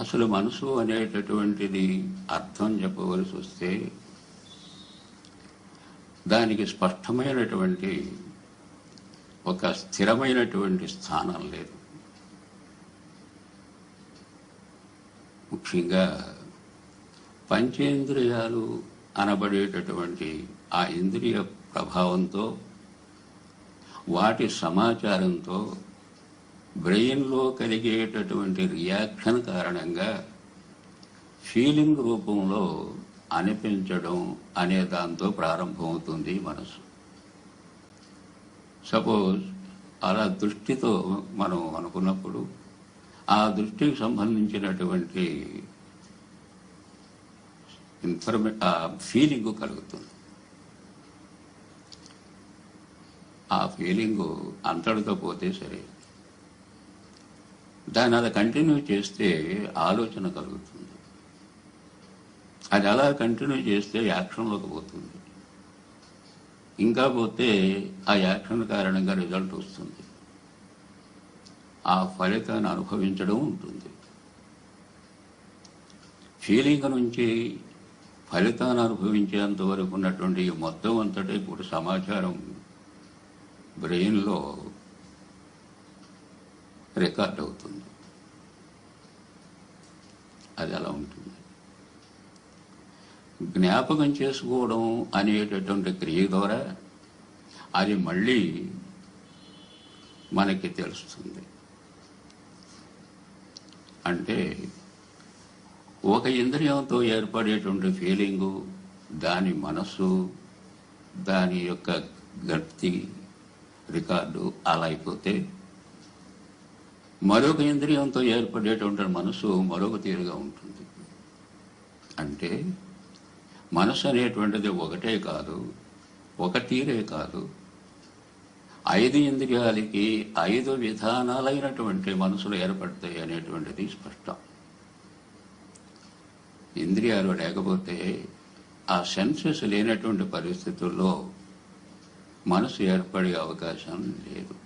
అసలు మనసు అనేటటువంటిది అర్థం చెప్పవలసి వస్తే దానికి స్పష్టమైనటువంటి ఒక స్థిరమైనటువంటి స్థానం లేదు. ముఖ్యంగా పంచేంద్రియాలు అనబడేటటువంటి ఆ ఇంద్రియ ప్రభావంతో వాటి సమాచారంతో బ్రెయిన్లో కలిగేటటువంటి రియాక్షన్ కారణంగా ఫీలింగ్ రూపంలో అనిపించడం అనే దాంతో ప్రారంభమవుతుంది మనసు సపోజ్ అలా దృష్టితో మనం అనుకున్నప్పుడు ఆ దృష్టికి సంబంధించినటువంటి ఇన్ఫర్మే ఆ ఫీలింగ్ కలుగుతుంది. ఆ ఫీలింగ్ అంతటితో పోతే సరే. దాన్ని అలా కంటిన్యూ చేస్తే ఆలోచన కలుగుతుంది. అది అలా కంటిన్యూ చేస్తే యాక్షన్లోకి పోతుంది. ఇంకా పోతే ఆ యాక్షన్ కారణంగా రిజల్ట్ వస్తుంది. ఆ ఫలితాన్ని అనుభవించడం ఉంటుంది. ఫీలింగ్ నుంచి ఫలితాన్ని అనుభవించేంత వరకు ఉన్నటువంటి మొత్తం అంతటే కూడా సమాచారం బ్రెయిన్లో రికార్డ్ అవుతుంది. అది అలా ఉంటుంది. జ్ఞాపకం చేసుకోవడం అనేటటువంటి క్రియ ద్వారా అది మళ్ళీ మనకి తెలుస్తుంది. అంటే ఒక ఇంద్రియంతో ఏర్పడేటువంటి ఫీలింగు దాని మనస్సు దాని యొక్క గట్టి రికార్డు అలా అయిపోతే మరొక ఇంద్రియంతో ఏర్పడేటువంటి మనసు మరొక తీరుగా ఉంటుంది. అంటే మనసు అనేటువంటిది ఒకటే కాదు ఒక తీరే కాదు. ఐదు ఇంద్రియాలకి ఐదు విధానాలైనటువంటి మనసులు ఏర్పడతాయి అనేటువంటిది స్పష్టం. ఇంద్రియాలు లేకపోతే ఆ సెన్సెస్ లేనటువంటి పరిస్థితుల్లో మనసు ఏర్పడే అవకాశం లేదు.